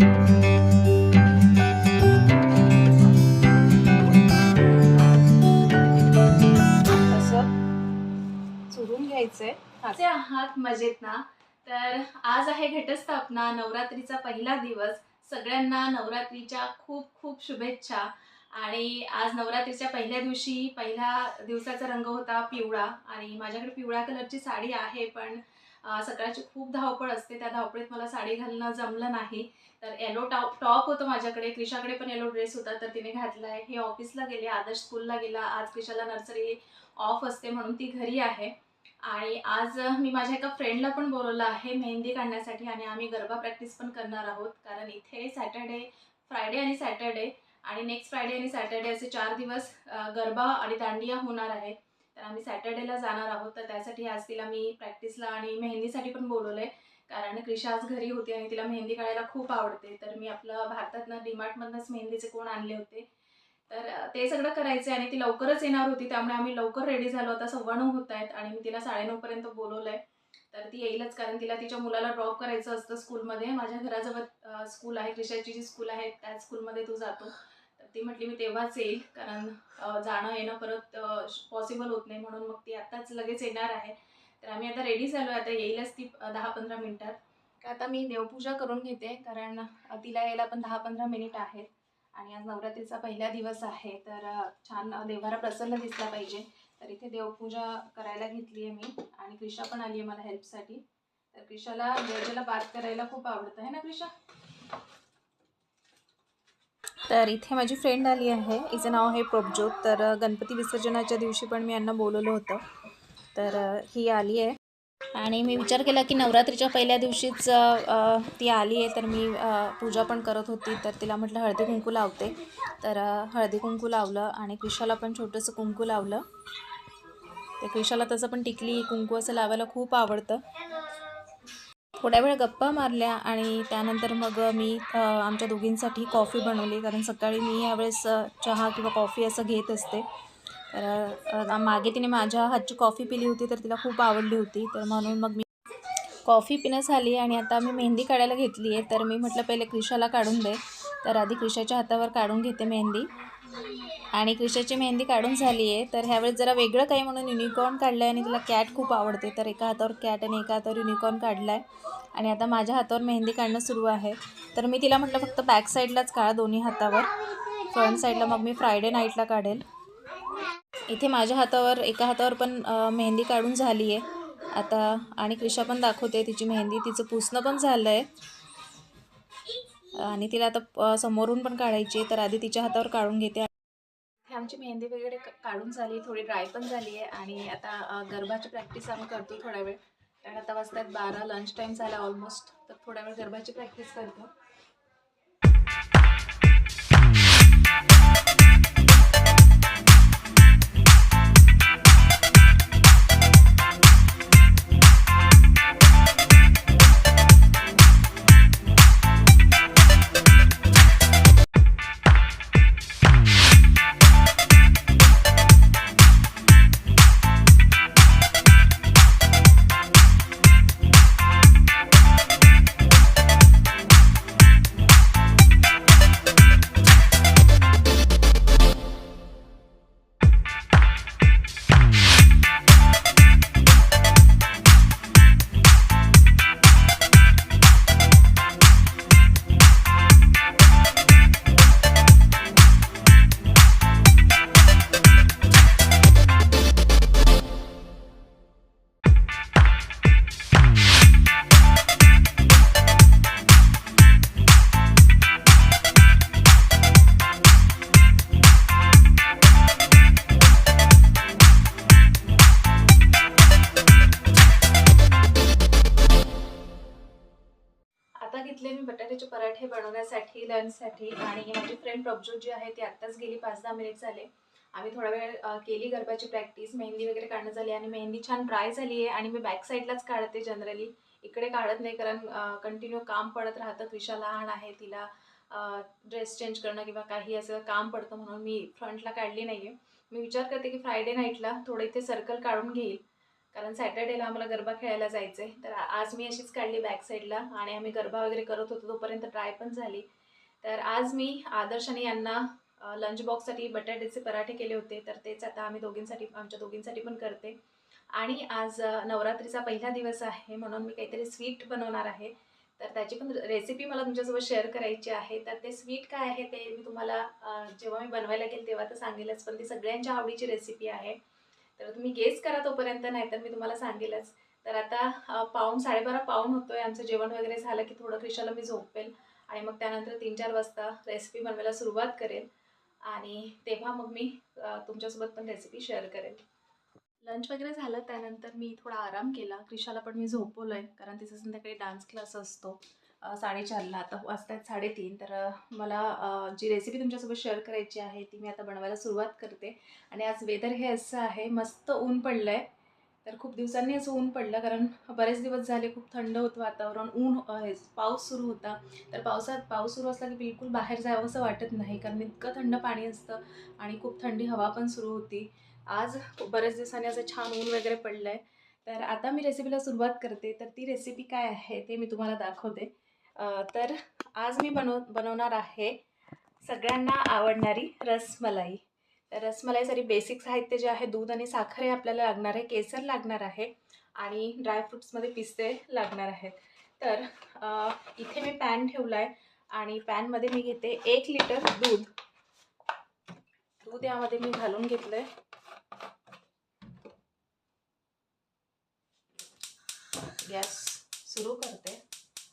चुरून घ्यायचंय. आहात मजेत ना? तर आज आहे घटस्थापना नवरात्रीचा पहिला दिवस. सगळ्यांना नवरात्रीच्या खूप खूप शुभेच्छा. आणि आज नवरात्रीच्या पहिल्या दिवशी पहिल्या दिवसाचा रंग होता पिवळा. आणि माझ्याकडे पिवळ्या कलरची साडी आहे पण सकाळची खूप धावपळ असते. त्या धावपळीत मला साडी घालणं जमलं नाही. तर येलो टॉप टॉप होतं माझ्याकडे. क्रिशाकडे पण येलो ड्रेस होता. तर तिने घातला आहे हे ऑफिसला गेले आदर्श स्कूलला गेला. आज क्रिशाला नर्सरी ऑफ असते म्हणून ती घरी आहे. आणि आज मी माझ्या एका फ्रेंडला पण बोलवलं आहे मेहंदी काढण्यासाठी आणि आम्ही गरबा प्रॅक्टिस पण करणार आहोत. कारण इथे सॅटर्डे फ्रायडे आणि सॅटर्डे आणि नेक्स्ट फ्रायडे आणि सॅटर्डे असे चार दिवस गरबा आणि दांडिया होणार आहे. तर आम्ही सॅटर्डेला जाणार आहोत. तर त्यासाठी आज तिला मी प्रॅक्टिसला आणि मेहंदीसाठी पण बोलवलं आहे कारण क्रिशा आज घरी होती आणि तिला मेहंदी काढायला खूप आवडते. तर मी आपलं भारतातनं डीमार्टमधनंच मेहंदीचे कोण आणले होते. तर ते सगळं करायचं आणि ती लवकरच येणार होती. त्यामुळे आम्ही लवकर रेडी झालो. आता सव्वा नऊ होत आहेत आणि मी तिला साडेनऊपर्यंत बोलवलं आहे तर ती येईलच कारण तिला तिच्या मुलाला ड्रॉप करायचं असतं स्कूलमध्ये माझ्या घराजवळ स्कूल आहे. क्रिशाची जी स्कूल आहे त्याच स्कूलमध्ये तो जातो. ती म्हटली मी तेव्हाच येईल कारण जाणं येणं परत पॉसिबल होत नाही म्हणून मग ती आत्ताच लगेच येणार आहे. तर आम्ही आता रेडी झालो आता येईलच ती दहा पंधरा मिनिटात. आता मी देवपूजा करून घेते कारण तिला यायला पण दहा पंधरा मिनिट आहेत. आणि आज नवरात्रीचा पहिला दिवस आहे तर छान अ, देवघरा प्रसन्न दिसला पाहिजे. तर इथे देवपूजा करायला घेतली आहे मी आणि क्रिशा पण आली आहे मला हेल्पसाठी तर क्रिशाला देवजेला बात करायला खूप आवडतं आहे ना क्रिशा? तर इथे माझी फ्रेंड आली आहे. हिचं नाव आहे प्रभज्योत तर गणपती विसर्जनाच्या दिवशी पण मी यांना बोलवलं होतं. तर ही आली आहे. आणि मी विचार केला की नवरात्रीच्या पहिल्या दिवशीच ती आली आहे. तर मी पूजा पण करत होती. तर तिला म्हटलं हळदी कुंकू लावते. तर हळदी कुंकू लावलं आणि क्रिशाला पण छोटंसं कुंकू लावलं. तर क्रिशाला तसं पण टिकली. कुंकू असं लावायला खूप आवडतं. थोड्या वेळ गप्पा मारल्या आणि त्यानंतर मग मी आमच्या दोघींसाठी कॉफी बनवली. कारण सकाळी मी यावेळेस चहा किंवा कॉफी असं घेत असते. तर मागे तिने माझ्या हातची कॉफी पिली होती तर तिला खूप आवडली होती. तर म्हणून मग मी कॉफी पिणं झाली आणि आता मी मेहंदी काढायला घेतली आहे. तर मी म्हटलं पहिले क्रिशाला काढून दे. तर आधी क्रिशाच्या हातावर काढून घेते मेहंदी. आणि क्रिशाची मेहंदी काढून झाली आहे तर ह्यावेळेस जरा वेगळं काही म्हणून युनिकॉर्न काढलं आहे आणि तिला कॅट खूप आवडते. तर एका हातावर कॅट आणि एका हातावर युनिकॉर्न काढला आहे आणि आता माझ्या हातावर मेहंदी काढणं सुरू आहे. तर मी तिला म्हटलं फक्त बॅक साईडलाच काढा दोन्ही हातावर. फ्रंट साईडला मग मी फ्रायडे नाईटला काढेल. इथे माझ्या हातावर एका हातावर पण मेहंदी काढून झाली आहे आता आणि क्रिशा पण दाखवते तिची मेहंदी. तिचं पुसणं पण झालं आहे आणि तिला आता समोरून पण काढायची आहे तर आधी तिच्या हातावर काढून घेते. हे आमची मेहंदी वगैरे काढून झाली थोडी ड्राय पण झाली आहे आणि आता गरबाची प्रॅक्टिस आम्ही करतो थोडा वेळ. कारण आता वाजतात बारा लंच टाईम झाला ऑलमोस्ट तर थोड्या वेळ गरबाची प्रॅक्टिस करतो. जी आहे ती आत्ताच गेली पाच दहा मिनिट झाले. आम्ही थोडा वेळ केली गरबाची प्रॅक्टिस मेहंदी वगैरे काढणं झाली आणि मेहंदी छान ड्राय झाली आहे आणि मी बॅक साईडलाच काढते जनरली इकडे काढत नाही कारण कंटिन्यू काम पडत राहतं. त्रिशा लहान आहे तिला ड्रेस चेंज करणं किंवा काही असं काम पडतं म्हणून मी फ्रंटला काढली नाही आहे मी विचार करते की फ्रायडे नाईटला थोडं इथे सर्कल काढून घेईल. कारण सॅटर्डेला आम्हाला गरबा खेळायला जायचं आहे तर आज मी अशीच काढली बॅक साईडला आणि आम्ही गरबा वगैरे करत होतो तोपर्यंत ट्राय पण झाली. तर आज मी आदर्श आणि यांना लंच बॉक्ससाठी बटाट्याचे पराठे केले होते. तर तेच आता आम्ही दोघींसाठी आमच्या दोघींसाठी पण करते. आणि आज नवरात्रीचा पहिला दिवस आहे म्हणून मी काहीतरी स्वीट बनवणार आहे. तर त्याची पण रेसिपी मला तुमच्यासोबत शेअर करायची आहे. तर ते स्वीट काय आहे ते मी तुम्हाला जेव्हा मी बनवायला गेल तेव्हा तर सांगेलच पण ती सगळ्यांच्या आवडीची रेसिपी आहे. तर तुम्ही गेस करा तोपर्यंत नाही तर मी तुम्हाला सांगेलच. तर आता अ, पाऊण साडेबारा पाऊण होतोय. आमचं जेवण वगैरे झालं की थोडं क्रिशाला मी झोपेल. आणि मग त्यानंतर तीन चार वाजता रेसिपी बनवायला सुरुवात करेल आणि तेव्हा मग मी तुमच्यासोबत पण रेसिपी शेअर करेल लंच वगैरे झालं त्यानंतर मी थोडा आराम केला. क्रिशाला पण मी झोपवलं आहे कारण तिचा संध्याकाळी डान्स क्लास असतो. साडेचारला आता वाजतात साडेतीन. तर मला जी रेसिपी तुमच्यासोबत शेअर करायची आहे ती मी आता बनवायला सुरुवात करते. आणि आज वेदर हे असं आहे मस्त ऊन पडलं आहे तर खूप दिवसांनी असं ऊन पडलं कारण बरेच दिवस झाले खूप थंड होतं वातावरण ऊन हे पाऊस सुरू होता. तर पावसात पाऊस सुरू असला की बिलकुल बाहेर जावं असं वाटत नाही कारण इतकं थंड पाणी असतं आणि खूप थंडी हवा पण सुरू होती. आज बऱ्याच दिवसांनी असं छान ऊन वगैरे पडलं आहे तर आता मी रेसिपीला सुरुवात करते. तर ती रेसिपी काय आहे ते मी तुम्हाला दाखवते. तर आज मी बनव बनवणार आहे सगळ्यांना आवडणारी रसमलाई. रसमलाईसाठी बेसिक साहित्य जे आहे दूध आणि साखर हे आपल्याला लागणार आहे केसर लागणार आहे आणि ड्रायफ्रुट्समध्ये पिस्ते लागणार आहेत. तर इथे मी पॅन ठेवला आहे आणि पॅनमध्ये मी घेते एक लिटर दूध. दूध यामध्ये मी घालून घेतलं आहे गॅस सुरू करते.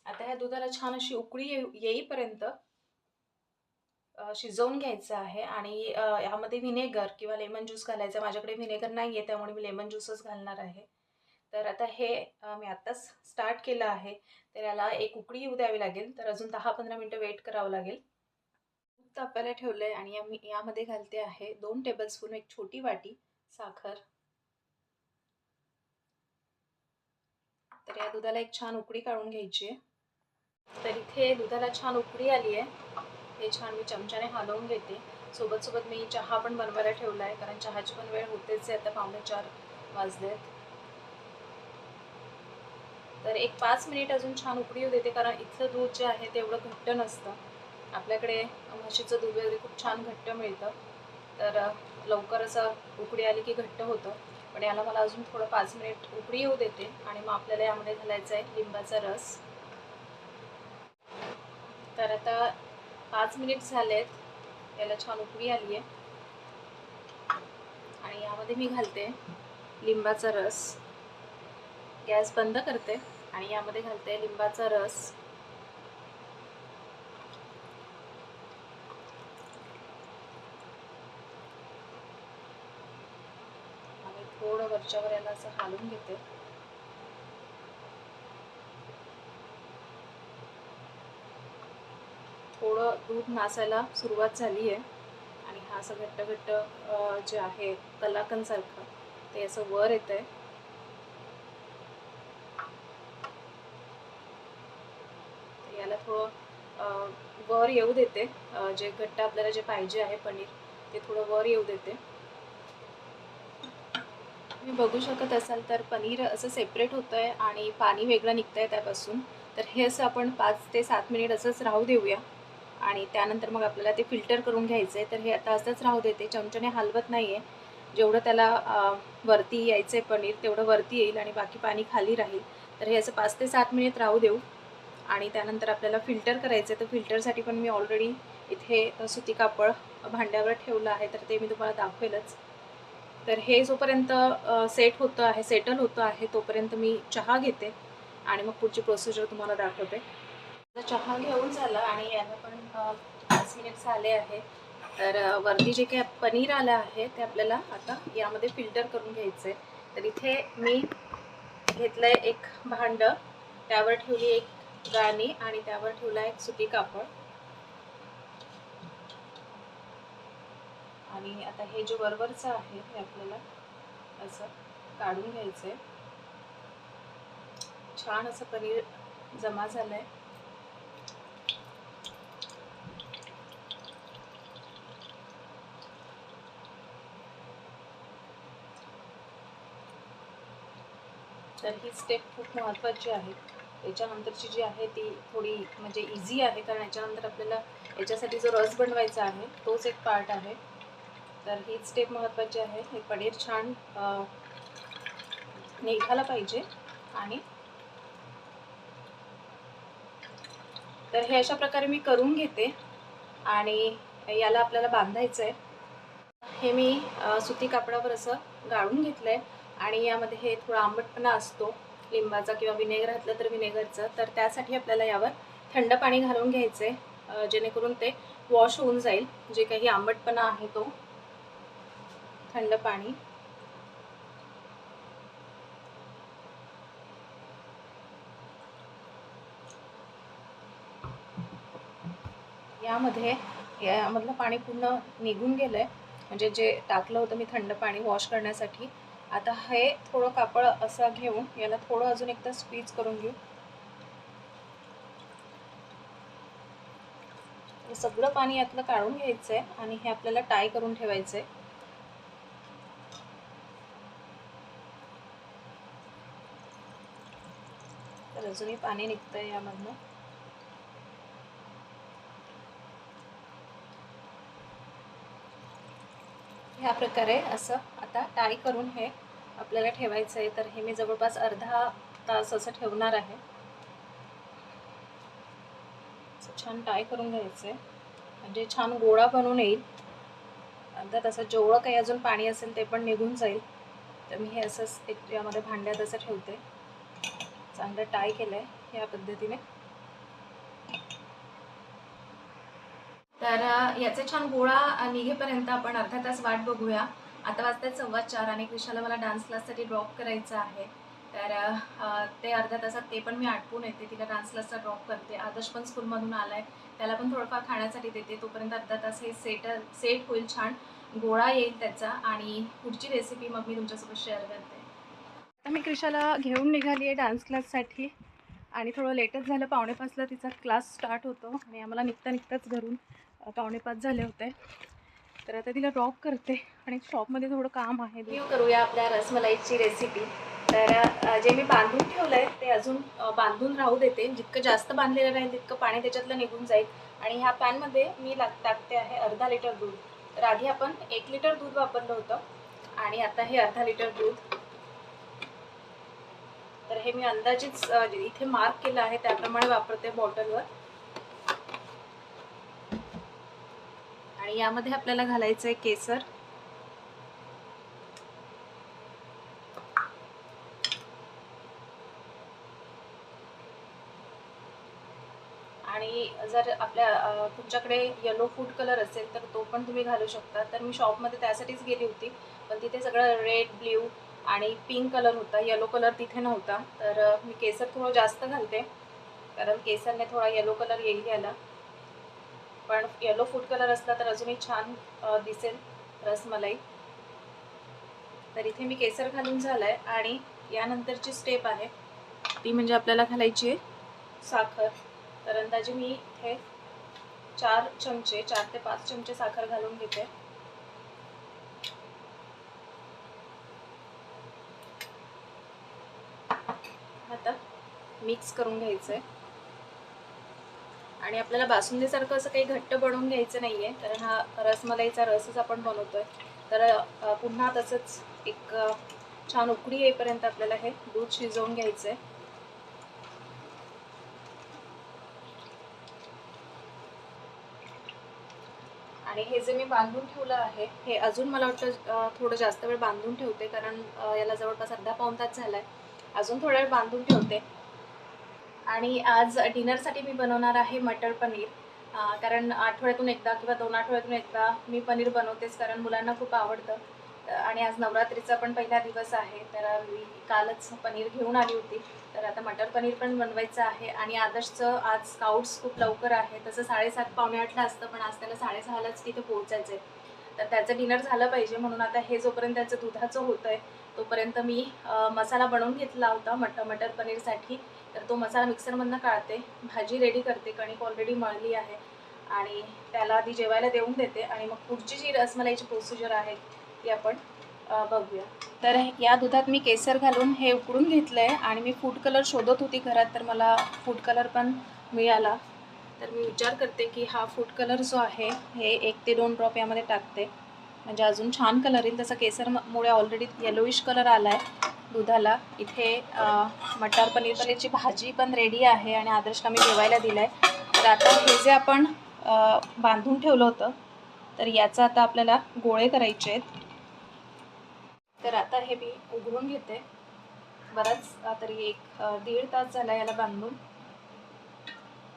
आता ह्या दुधाला छान अशी उकळी येऊ येईपर्यंत शिजवून घ्यायचं आहे आणि यामध्ये व्हिनेगर किंवा लेमन ज्यूस घालायचं माझ्याकडे व्हिनेगर नाही आहे त्यामुळे मी लेमन ज्यूसच घालणार आहे. तर आता हे मी आत्ताच स्टार्ट केलं आहे. तर याला एक उकडी येऊ द्यावी लागेल. तर अजून दहा पंधरा मिनटं वेट करावं लागेल. दूध तापायला ठेवलं आहे आणि या मी यामध्ये घालते आहे दोन टेबलस्पून एक छोटी वाटी साखर. तर या दुधाला एक छान उकडी काढून घ्यायची आहे. तर इथे दुधाला छान उकडी आली आहे. हे छान मी चमच्याने हलवून घेते. सोबत सोबत मी चहा पण बनवायला ठेवला आहे कारण चहाची पण वेळ होतेच आहे आता पावणे चार वाजलेत. तर एक पाच मिनिट अजून छान उकडी येऊ देते कारण इथलं दूध जे आहे ते एवढं घट्ट नसतं. आपल्याकडे म्हशीचं दूध वगैरे खूप छान घट्ट मिळतं. तर लवकर असं उकडी आली की घट्ट होतं. पण याला मला अजून थोडं पाच मिनिट उकडी येऊ देते आणि मग आपल्याला यामध्ये घालायचं आहे लिंबाचा रस. तर आता पाच मिनिट झालेत. याला छान उकळी आली आहे. आणि यामध्ये मी घालते लिंबाचा रस. गॅस बंद करते आणि यामध्ये घालते लिंबाचा रस. आणि थोडं वरच्यावर याला असं हालून घेते. थोडं दूध नासायला सुरुवात झाली आहे आणि हा असं घट्ट घट्ट जे आहे कलाकंदसारखं ते असं वर येतं आहे याला थोडं वर येऊ देते. जे घट्ट आपल्याला जे पाहिजे आहे पनीर ते थोडं वर येऊ देते. तुम्ही बघू शकत असाल तर पनीर असं सेपरेट होतं आहे आणि पाणी वेगळं निघतं आहे त्यापासून. तर हे असं आपण पाच ते सात मिनिट असंच राहू देऊया. आणि त्यानंतर मग आपल्याला ते फिल्टर करून घ्यायचं आहे तर हे आता असंच राहू देते चमच्याने हलवत नाही आहे जेवढं त्याला वरती यायचं आहे पनीर तेवढं वरती येईल आणि बाकी पाणी खाली राहील. तर हे असं पाच ते सात मिनिट राहू देऊ. आणि त्यानंतर आपल्याला फिल्टर करायचं आहे तर फिल्टरसाठी पण मी ऑलरेडी इथे सुती कापड भांड्यावर ठेवलं आहे. तर ते मी तुम्हाला दाखवेलच. तर हे जोपर्यंत सेट होतं आहे सेटल होतं आहे तोपर्यंत मी चहा घेते. आणि मग पुढची प्रोसिजर तुम्हाला दाखवते. चहा घेऊन झालं आणि याला पण पाच मिनिट झाले आहे तर वरती जे काही पनीर आलं आहे ते आपल्याला आता यामध्ये फिल्टर करून घ्यायचं आहे तर इथे मी घेतलं आहे एक भांडं त्यावर ठेवली एक गाणी आणि त्यावर ठेवला एक सुती कापड. आणि आता हे जे वरवरचं आहे हे आपल्याला असं काढून घ्यायचं आहे छान असं पनीर जमा झालं आहे तर ही स्टेप खूप महत्त्वाची आहे. याच्यानंतरची जी आहे ती थोडी म्हणजे इझी आहे कारण याच्यानंतर आपल्याला याच्यासाठी जो रस बनवायचा आहे तोच एक पार्ट आहे. तर ही स्टेप महत्त्वाची आहे. हे पनीर छान निघायला पाहिजे आणि तर हे अशा प्रकारे मी करून घेते आणि याला आपल्याला बांधायचं आहे हे मी सुती कापडावर असं गाळून घेतलं आहे आणि यामध्ये हे थोडा आंबटपणा असतो लिंबाचा किंवा विनेगर घातलं तर विनेगरचं तर त्यासाठी आपल्याला यावर थंड पाणी घालून घ्यायचं आहे जेणेकरून ते वॉश होऊन जाईल. जे काही आंबटपणा आहे तो थंड पाणी. यामध्ये यामधलं पाणी पूर्ण निघून गेलं आहे म्हणजे जे टाकलं होतं मी थंड पाणी वॉश करण्यासाठी आता हे थोडं कापड असं घेऊन याला थोडं अजून एकदा स्क्वीज करून घेऊ. सगळं पाणी यातलं काढून घ्यायचं आहे आणि हे आपल्याला टाय करून ठेवायचं आहे तर अजूनही पाणी निघतंय यामधनं. ह्या प्रकारे असं आता टाय करून हे आपल्याला ठेवायचं आहे. तर हे मी जवळपास अर्धा तास असं ठेवणार आहे. असं छान टाय करून घ्यायचं आहे म्हणजे छान गोळा बनून येईल. अर्धा तासात जेवढं काही अजून पाणी असेल ते पण निघून जाईल. तर मी हे असंच एक यामध्ये भांड्यात असं ठेवते. चांगलं टाय केलं आहे या पद्धतीने. तर याचे छान गोळा निघेपर्यंत आपण अर्धा तास वाट बघूया. आता वाजतात सव्वा चार आणि क्रिशाला मला डान्स क्लाससाठी ड्रॉप करायचं आहे. तर ते अर्ध्या तासात ते पण मी आटपून येते. तिला डान्स क्लासचा ड्रॉप करते. आदर्श पण स्कूलमधून आलाय. त्याला पण थोडंफार खाण्यासाठी देते. तोपर्यंत अर्धा तास हे सेट सेट होईल छान. गोळा येईल त्याचा आणि पुढची रेसिपी मग मी तुमच्यासोबत शेअर करते. आता मी क्रिशाला घेऊन निघाली आहे डान्स क्लाससाठी आणि थोडं लेटच झालं. पावणे पाचला तिचा क्लास स्टार्ट होतो. आणि आम्हाला निघता निघताच घरून पावणेपाच झाले होते. तर आता तिला ड्रॉप करते आणि शॉपमध्ये थोडं काम आहे. रिव्ह्यू करूया आपल्या रसमलाईची रेसिपी तर जे मी बांधून ठेवलं आहे ते अजून बांधून राहू देते. जितकं जास्त बांधलेलं राहील तितकं पाणी त्याच्यातलं निघून जाईल. आणि ह्या पॅनमध्ये मी लाग टाकते आहे अर्धा लिटर दूध. तर आधी आपण एक लिटर दूध वापरलं होतं. आणि आता हे अर्धा लिटर दूध. तर हे मी अंदाजेच इथे मार्क केलं आहे. त्याप्रमाणे वापरते बॉटलवर आणि यामध्ये आपल्याला घालायचं आहे केसर. आणि जर आपल्या तुमच्याकडे येलो फूड कलर असेल तर तो पण तुम्ही घालू शकता. तर मी शॉपमध्ये त्यासाठीच गेली होती पण तिथे सगळं रेड ब्ल्यू आणि पिंक कलर होता. येलो कलर तिथे नव्हता. तर मी केसर थोडं जास्त घालते कारण केसरने थोडा येलो कलर येईल याला. पण येलो फूड कलर असला तर अजूनही छान दिसेल रसमलाई. तर इथे मी केसर घालून झालंय आणि यानंतरची स्टेप आहे. ती म्हणजे आपल्याला घालायची आहे साखर. तर अंदाजे मी इथे चार चमचे चार ते पाच चमचे साखर घालून घेते. आता मिक्स करून घ्यायचं आहे आणि आपल्याला बासुंदीसारखं असं काही घट्ट बनवून घ्यायचं नाही आहे कारण हा रसमलाईचा रसच आपण बनवतो आहे तर पुन्हा तसंच एक छान उकळी येईपर्यंत आपल्याला हे दूध शिजवून घ्यायचं आहे आणि हे जे मी बांधून ठेवलं आहे हे अजून मला वाटतं थोडं जास्त वेळ बांधून ठेवते. कारण याला जवळपास अर्धा पाऊन तास झाला आहे अजून थोडा वेळ बांधून ठेवते. आणि आज डिनरसाठी मी बनवणार आहे मटर पनीर. कारण आठवड्यातून एकदा किंवा दोन आठवड्यातून एकदा मी पनीर बनवतेच कारण मुलांना खूप आवडतं. आणि आज नवरात्रीचा पण पहिला दिवस आहे तर मी कालच पनीर घेऊन आली होती. तर आता मटर पनीर पण बनवायचं आहे आणि आदर्शचं आज स्काउट्स खूप लवकर आहे. तसं साडेसात पावणे आठला असतं पण आज त्याला साडेसहालाच तिथे पोहोचायचं आहे. तर त्याचं डिनर झालं पाहिजे म्हणून आता हे जोपर्यंत त्याचं दुधाचं होतं आहे तोपर्यंत मी मसाला बनवून घेतला होता मट मटर पनीरसाठी. तर तो मसाला मिक्सरमधनं काढते भाजी रेडी करते कणिक ऑलरेडी मळली आहे आणि त्याला आधी जेवायला देऊन देते आणि मग पुढची जी रसमलाईची प्रोसिजर आहे ती आपण बघूया. तर या दुधात मी केसर घालून हे उकडून घेतलं आहे आणि मी फूड कलर शोधत होती घरात तर मला फूड कलर पण मिळाला. तर मी विचार करते की हा फूड कलर जो आहे हे एक ते दोन ड्रॉप यामध्ये टाकते. म्हणजे अजून छान कलर येईल. तसा केसरमुळे ऑलरेडी येलोइश कलर आला आहे दुधाला. इथे मटार पनीर पनीरची भाजी पण रेडी आहे आणि आदर्श कमी जेवायला दिला आहे तर आता हे जे आपण बांधून ठेवलं होतं तर याचा आता आपल्याला गोळे करायचे आहेत. तर आता हे मी उघडून घेते. बराच तरी एक दीड तास झाला याला बांधून.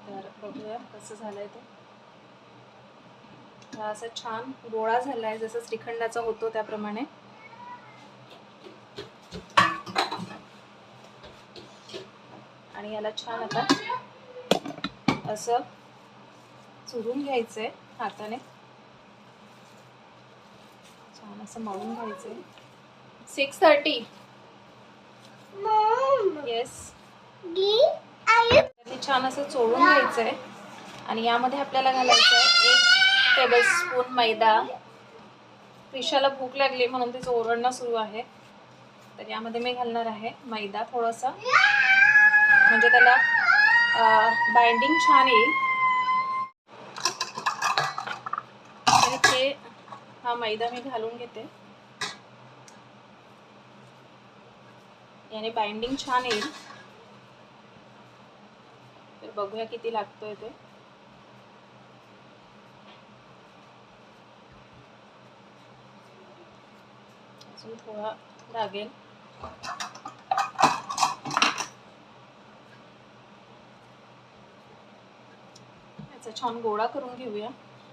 तर बघूया कसं झालं आहे ते. हा असा छान गोळा झालाय जसं श्रीखंडाचा होतो त्याप्रमाणे. आणि याला छान आता असं चुरून घ्यायचंय हाताने. छान असं मळून घ्यायचंय. सिक्स थर्टी येस छान असं चोळून घ्यायचंय. आणि यामध्ये आपल्याला घालायचं आहे एक टेबल स्पून मैदा. पिशाला भूक लागली म्हणून तिचं ओरडणं सुरू आहे. तर यामध्ये मी घालणार आहे मैदा थोडासा. म्हणजे त्याला बाइंडिंग छान येईल. तर इथे हा मैदा मी घालून घेते. याने बाइंडिंग छान येईल. तर बघूया किती लागतोय ते. अजून थोडा लागेल. याचा छान गोळा करून घेऊया.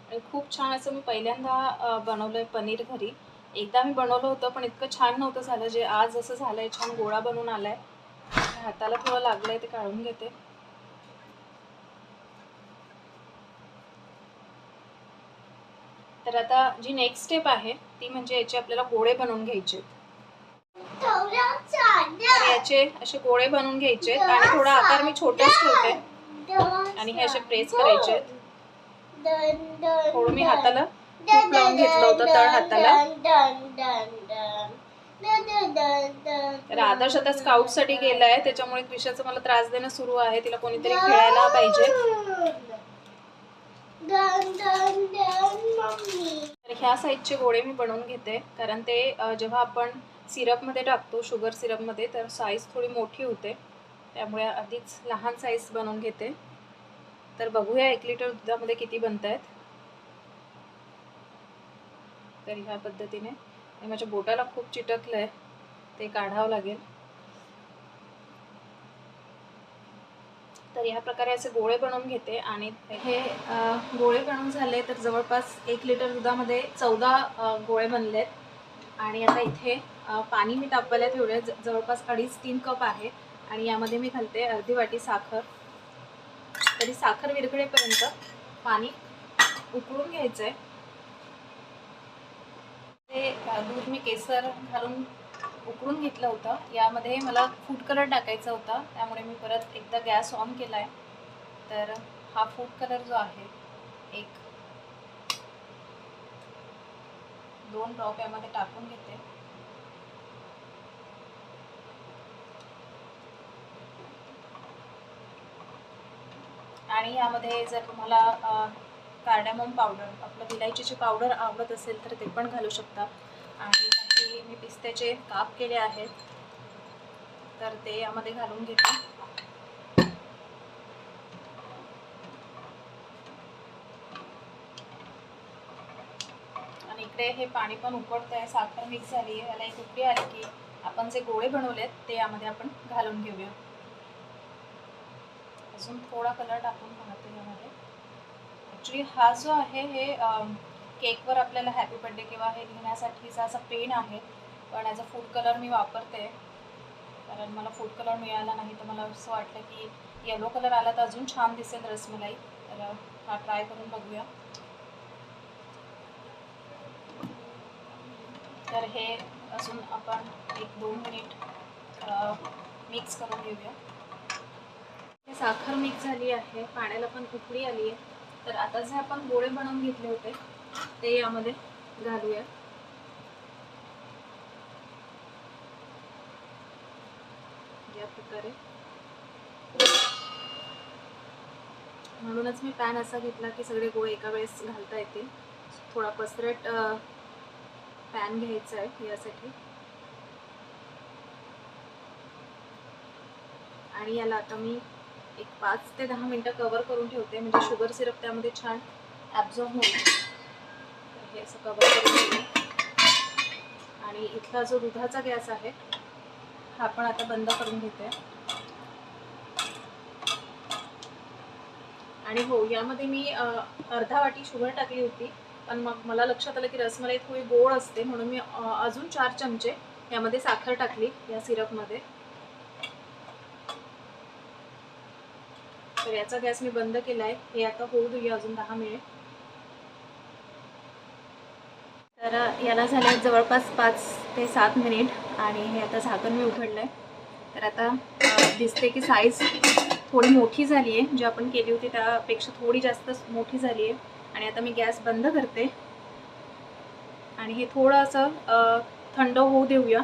आणि खूप छान असं मी पहिल्यांदा बनवलंय पनीर घरी. एकदा मी बनवलं होतं पण इतकं छान नव्हतं झालं जे आज असं झालंय छान गोळा बनून आलाय. हाताला थोडं लागलंय ते काढून घेते. तर आता जी नेक्स्ट स्टेप आहे ती म्हणजे याचे आपल्याला गोळे बनवून घ्यायचे याचे असे गोळे बनवून घ्यायचे आणि थोडा आकार मी छोटाच ठेवते. आणि हे असे प्रेस करायचे थोडं मी हाताला तूप लावून घेतलं होतं तळ हाताला. तर आदर्श आता स्काउटसाठी गेलाय त्याच्यामुळे क्रिशाचं मला त्रास देणं सुरू आहे तिला कोणीतरी खेळायला पाहिजे. तर ह्या साईजचे गोळे मी बनवून घेते. कारण ते जेव्हा आपण सिरपमध्ये टाकतो शुगर सिरपमध्ये तर साईज थोडी मोठी होते. त्यामुळे आधीच लहान साईज बनवून घेते. तर बघूया एक लिटर दुधामध्ये किती बनत आहेत तर ह्या पद्धतीने. माझ्या बोटाला खूप चिटकलं आहे ते काढावं लागेल. तर ह्या प्रकारे असे गोळे बनवून घेते आणि हे गोळे बनवून झाले तर जवळपास एक लिटर दुधामध्ये चौदा गोळे बनले आहेत आणि आता इथे पाणी मी तापवायला ठेवले जवळपास अडीच तीन कप आहे. आणि यामध्ये मी घालते अर्धी वाटी साखर. तरी साखर विरघळेपर्यंत पाणी उकळून घ्यायचं आहे ते दूध मी केसर घालून उकळून घेतलं होतं. यामध्ये मला फूड कलर टाकायचा होता. त्यामुळे मी परत एकदा गॅस ऑन केला आहे तर हा फूड कलर जो आहे एक दोन ड्रॉप यामध्ये टाकून घेते. आणि यामध्ये जर तुम्हाला कार्डामम पावडर आपलं विलायचीची पावडर आवडत असेल तर ते पण घालू शकता. आणि काही मी पिस्त्याचे काप केले आहेत. तर ते यामध्ये घालून घेते. आणि इकडे हे पाणी पण उकळतं आहे साखर मिक्स झाली आहे याला एक उकळी आली की आपण जे गोळे बनवलेत ते यामध्ये आपण घालून घेऊया. अजून थोडा कलर टाकून पाहते यामध्ये. ॲक्च्युली हा जो आहे हे केकवर आपल्याला हॅपी बर्थडे किंवा हे लिहिण्यासाठीचा असा पेन आहे पण ॲज अ फूड कलर मी वापरते. कारण मला फूड कलर मिळाला नाही तर मला असं वाटलं की येलो कलर आला तर अजून छान दिसेल रसमलाई. तर हा ट्राय करून बघूया. तर हे अजून आपण एक दोन मिनिट मिक्स करून घेऊया. हे साखर मिक्स झाली आहे पाण्याला पण उकळी आली आहे तर आता जे आपण गोळे बनवून घेतले होते ते यामध्ये घालूया. या प्रकारे. म्हणूनच मी पॅन असा घेतला की सगळे गोळे एका वेळेस घालता येतील. थोडा पसरट पॅन घ्यायचा आहे यासाठी. आणि याला आता मी एक पाच ते दहा मिनटं कवर करून ठेवते. म्हणजे शुगर सिरप त्यामध्ये छान ॲब्झॉर्ब होईल. असं कवर करून आणि इथला जो दुधाचा गॅस आहे हा पण आता बंद करून घेते. आणि हो यामध्ये मी अर्धा वाटी शुगर टाकली होती पण मग मला लक्षात आलं की रसमलाई थोडी गोड असते म्हणून मी अजून चार चमचे यामध्ये साखर टाकली या सिरपमध्ये. तर याचा गॅस मी बंद केला आहे हे आता होऊ देऊया अजून दहा मिनिट. तर याला झाले जवळपास पाच ते सात मिनिट आणि हे आता झाकण मी उघडलं आहे तर आता दिसते की साईज थोडी मोठी झाली आहे जी आपण केली होती त्यापेक्षा थोडी जास्त मोठी झाली आहे आणि आता मी गॅस बंद करते. आणि हे थोडं असं थंड होऊ देऊया.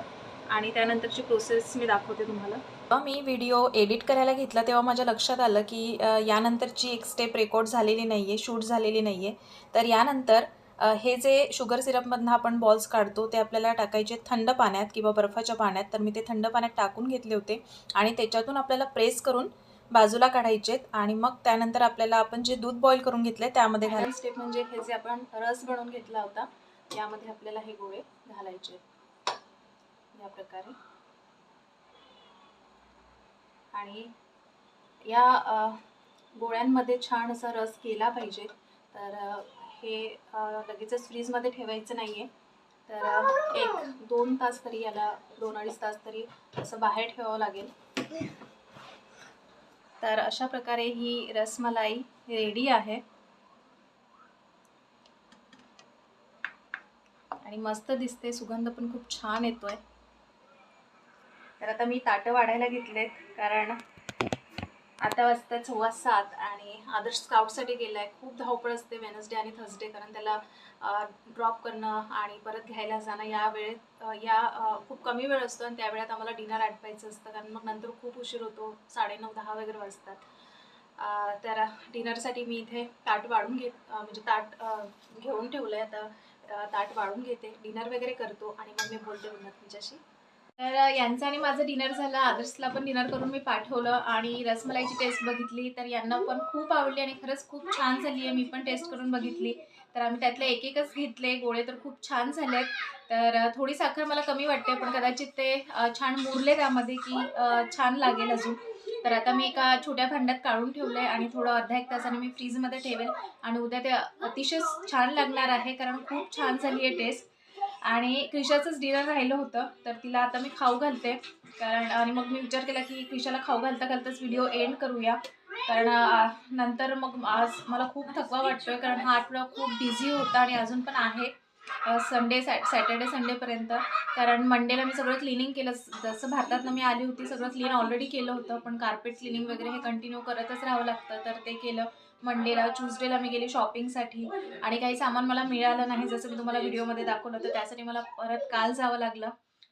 आणि त्यानंतरची प्रोसेस मी दाखवते तुम्हाला. जेव्हा मी व्हिडिओ एडिट करायला घेतला तेव्हा माझ्या लक्षात आलं की यानंतरची एक स्टेप रेकॉर्ड झालेली नाही आहे शूट झालेली नाही आहे तर यानंतर हे जे शुगर सिरपमधनं आपण बॉल्स काढतो ते आपल्याला टाकायचे थंड पाण्यात किंवा बर्फाच्या पाण्यात. तर मी ते थंड पाण्यात टाकून घेतले होते आणि त्याच्यातून आपल्याला प्रेस करून बाजूला काढायचेत आणि मग त्यानंतर आपल्याला आपण जे दूध बॉईल करून घेतले त्यामध्ये घाल स्टेप म्हणजे हे जे आपण रस बनवून घेतला होता यामध्ये आपल्याला हे गोळे घालायचे. या प्रकारे. आणि या गोळ्यांमध्ये छान असा रस केला पाहिजे. तर हे लगेचच फ्रीजमध्ये ठेवायचं नाही आहे तर एक दोन तास तरी याला दोन अडीच तास तरी असं बाहेर ठेवावं लागेल. तर अशा प्रकारे ही रसमलाई रेडी आहे. आणि मस्त दिसते सुगंध पण खूप छान येतोय. तर आता मी ताटं वाढायला घेतलेत कारण आता वाजता सव्वा सात आणि आदर्श स्काउटसाठी गेलाय. खूप धावपळ असते वेनसडे आणि थर्सडे कारण त्याला ड्रॉप करणं आणि परत घ्यायला जाणं या वेळेत या खूप कमी वेळ असतो आणि त्यावेळेत आम्हाला डिनर आटवायचं असतं कारण मग नंतर खूप उशीर होतो. साडेनऊ दहा वगैरे वाजतात. तर डिनरसाठी मी इथे ताट वाढून घेत म्हणजे ताट घेऊन ठेवलं आहे आता ताट वाढून घेते. डिनर वगैरे करतो आणि मग मी बोलते पुन्हा तुमच्याशी. तर यांचं आणि माझं डिनर झालं. आदर्शला पण डिनर करून मी पाठवलं आणि रसमलाईची टेस्ट बघितली. तर यांना पण खूप आवडली आणि खरंच खूप छान झाली आहे. मी पण टेस्ट करून बघितली. तर आम्ही त्यातले एक एकच घेतले. गोळे तर खूप छान झाले आहेत तर थोडी साखर मला कमी वाटते पण कदाचित ते छान मुरले त्यामध्ये की छान लागेल अजून. तर आता मी एका छोट्या भांड्यात काढून ठेवलं आहे आणि थोडं अर्धा एक तासाने मी फ्रीजमध्ये ठेवेल. आणि उद्या ते अतिशय छान लागणार आहे कारण खूप छान झाली आहे टेस्ट आणि क्रिशाचंच डिनर राहिलं होतं तर तिला आता मी खाऊ घालते. कारण आणि मग मी विचार केला की क्रिशाला खाऊ घालता घालताच व्हिडिओ एंड करूया. कारण नंतर मग आज मला खूप थकवा वाटतोय कारण हा आठवडा खूप बिझी होता आणि अजून पण आहे संडे सॅ सॅटर्डे संडेपर्यंत कारण मंडेला मी सगळं क्लिनिंग केलं. जसं भारतातनं मी आली होती सगळं क्लीन ऑलरेडी केलं होतं. पण कार्पेट क्लिनिंग वगैरे हे कंटिन्यू करतच राहावं लागतं तर ते केलं. मंडेला ट्यूजडेला मी गेली शॉपिंगसाठी आणि काही सामान मला मिळालं नाही जसं मी तुम्हाला व्हिडिओमध्ये दाखवलं तर त्यासाठी मला परत काल जावं लागलं.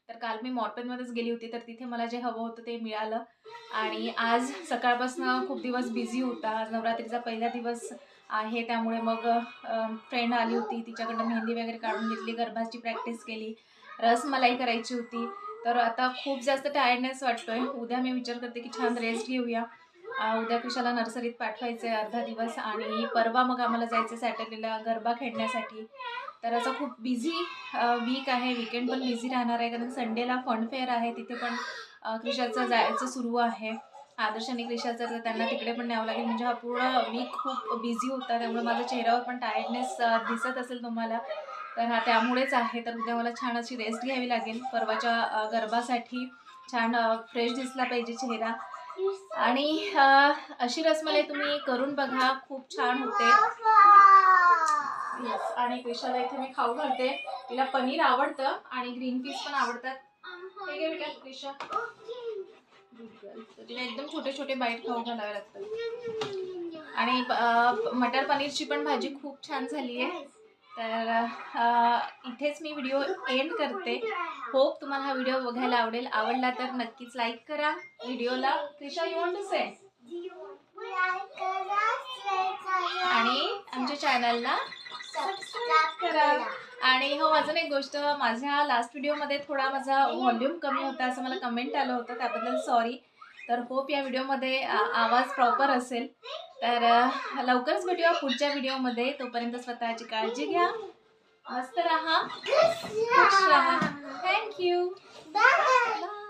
तर काल मी मॉर्टनमध्येच गेली होती तर तिथे मला जे हवं होतं ते मिळालं. आणि आज सकाळपासून खूप दिवस बिझी होता. आज नवरात्रीचा पहिला दिवस आहे त्यामुळे मग फ्रेंड आली होती. तिच्याकडनं मेहंदी वगैरे काढून घेतली गरबाची प्रॅक्टिस केली. रसमलाई करायची होती. तर आता खूप जास्त टायर्डनेस वाटतोय. उद्या मी विचार करते की छान रेस्ट घेऊया. उद्या कृषाला नर्सरीत पाठवायचं आहे अर्धा दिवस आणि परवा मग आम्हाला जायचं सॅटर्डेला गरबा खेळण्यासाठी. तर असं खूप बिझी वीक आहे. विकेंड पण बिझी राहणार आहे. कारण संडेला फन फेअर आहे. तिथे पण क्रिशाचं जायचं सुरू आहे. आदर्श आणि क्रिशाचं तर त्यांना तिकडे पण न्यावं लागेल. म्हणजे हा पूर्ण वीक खूप बिझी होता. त्यामुळे माझ्या चेहऱ्यावर पण टायर्डनेस दिसत असेल तुम्हाला. तर हा त्यामुळेच आहे. तर उद्या मला छान अशी रेस्ट घ्यावी लागेल. परवाच्या गरबासाठी छान फ्रेश दिसला पाहिजे चेहरा. आणि अशी रसमलाई तुम्ही करून बघा. खूप छान होते. आणि क्रिशाला इथे मी खाऊ घालते. तिला पनीर आवडतं आणि ग्रीन पीस पण आवडतात. हे घे बेटा क्रिशा तिला एकदम छोटे छोटे बाईट खाऊ घालावे लागतात. आणि मटर पनीरची पण भाजी खूप छान झाली आहे तर इथेच मी व्हिडिओ एंड करते. होप तुम्हाला हा व्हिडिओ बघायला आवडेल. आवडला तर नक्कीच लाईक करा. व्हिडिओला यू वॉन्ट टू से आणि आमच्या चॅनलला करा. आणि हो अजून एक गोष्ट. माझ्या लास्ट व्हिडिओमध्ये थोडा माझा व्हॉल्यूम कमी होता असं मला कमेंट आलं होतं. त्याबद्दल सॉरी तर होप या व्हिडिओमध्ये आवाज प्रॉपर असेल. तर लवकरच भेटूया पुढच्या व्हिडिओमध्ये. तोपर्यंत स्वतःची काळजी घ्या. मस्त राहा. खुश राहा. Thank you Bye.